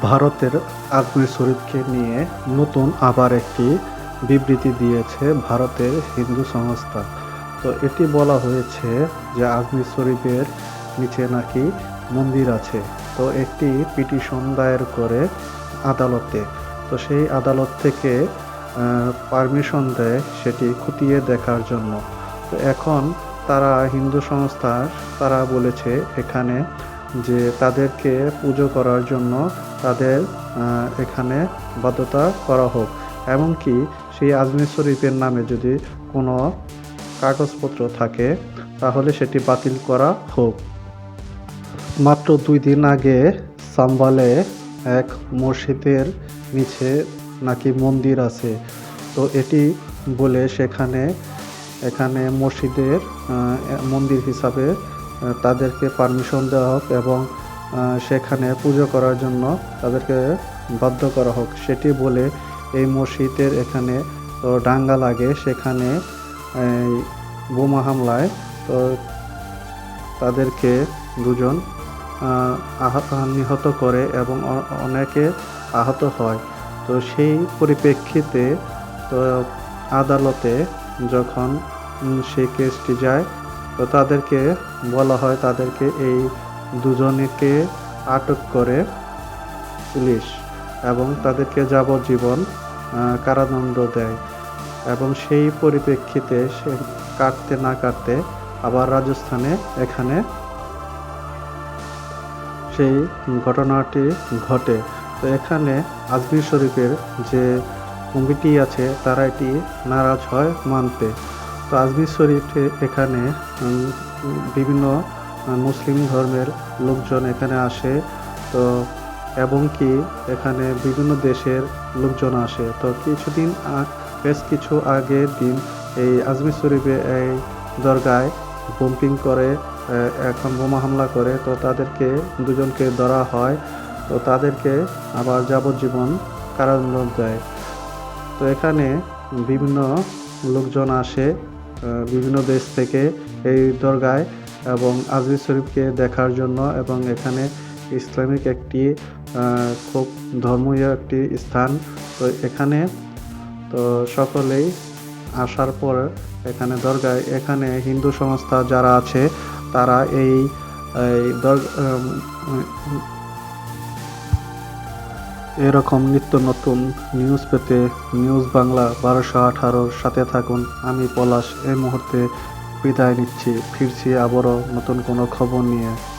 ভারতের আজমির শরীফকে নিয়ে নতুন আবার একটি বিবৃতি দিয়েছে ভারতের হিন্দু সংস্থা। তো এটি বলা হয়েছে যে আজমির শরীফের নিচে নাকি মন্দির আছে। তো একটি পিটিশন দায়ের করে আদালতে। তো সেই আদালত থেকে পারমিশন দেয় সেটি খতিয়ে দেখার জন্য। তো এখন তারা হিন্দু সংস্থা, তারা বলেছে এখানে যে তাদেরকে পুজো করার জন্য তাদের এখানে বাধ্যতা করা হোক। এমনকি সেই আজমির শরীফের নামে যদি কোনো কাগজপত্র থাকে, তাহলে সেটি বাতিল করা হোক। মাত্র দুই দিন আগে সাম্বালে এক মসজিদের নিচে নাকি মন্দির আছে। তো এটি বলে সেখানে, এখানে মসজিদের মন্দির হিসাবে তাদেরকে পারমিশন দেওয়া হোক এবং সেখানে পুজো করার জন্য তাদেরকে বাধ্য করা হোক। সেটি বলে এই মসজিদের এখানে, তো ডাঙ্গা লাগে। সেখানে বোমা হামলায়, তো তাদেরকে দুজন নিহত করে এবং অনেকে আহত হয়। তো সেই পরিপ্রেক্ষিতে, তো আদালতে যখন সেই কেসটি যায় তো তাদেরকে বলা হয় তাদেরকে এই দুজনকে আটক করে পুলিশ এবং তাদেরকে যাবজ্জীবন কারাদণ্ড দেয় এবং সেই পরিপ্রেক্ষিতে সে কাটতে না কাটতে আবার রাজস্থানে এখানে সেই ঘটনাটি ঘটে। তো এখানে আজমির শরীফের যে কমিটি আছে, তারা এটি নারাজ হয় মানতে। আজমির শরীফে এখানে বিভিন্ন মুসলিম ধর্মের লোকজন এখানে আসে। তো, এবং কি এখানে বিভিন্ন দেশের লোকজন আসে। তো কিছুদিন বেশ কিছু আগের দিন এই আজমির শরীফে এই দরগায় বম্পিং করে এখন বোমা হামলা করে। তো তাদেরকে দুজনকে ধরা হয়। তো তাদেরকে আবার যাবজ্জীবন কারাদণ্ড দেয়। তো এখানে বিভিন্ন লোকজন আসে। বিভিন্ন দেশ থেকে এই দরগায় এবং আজমির শরীফকে দেখার জন্য এবং এখানে ইসলামিক একটি খুব ধর্মীয় একটি স্থান। তো এখানে তো সকলেই আসার পর এখানে দরগায়, এখানে হিন্দু সংস্থা যারা আছে তারা এই দর- এরকম নিত্য নতুন নিউজ পেতে নিউজ বাংলা বারোশো আঠারোর সাথে থাকুন। আমি পলাশ, এই মুহূর্তে বিদায় নিচ্ছি। ফিরছি আবারও নতুন কোনো খবর নিয়ে।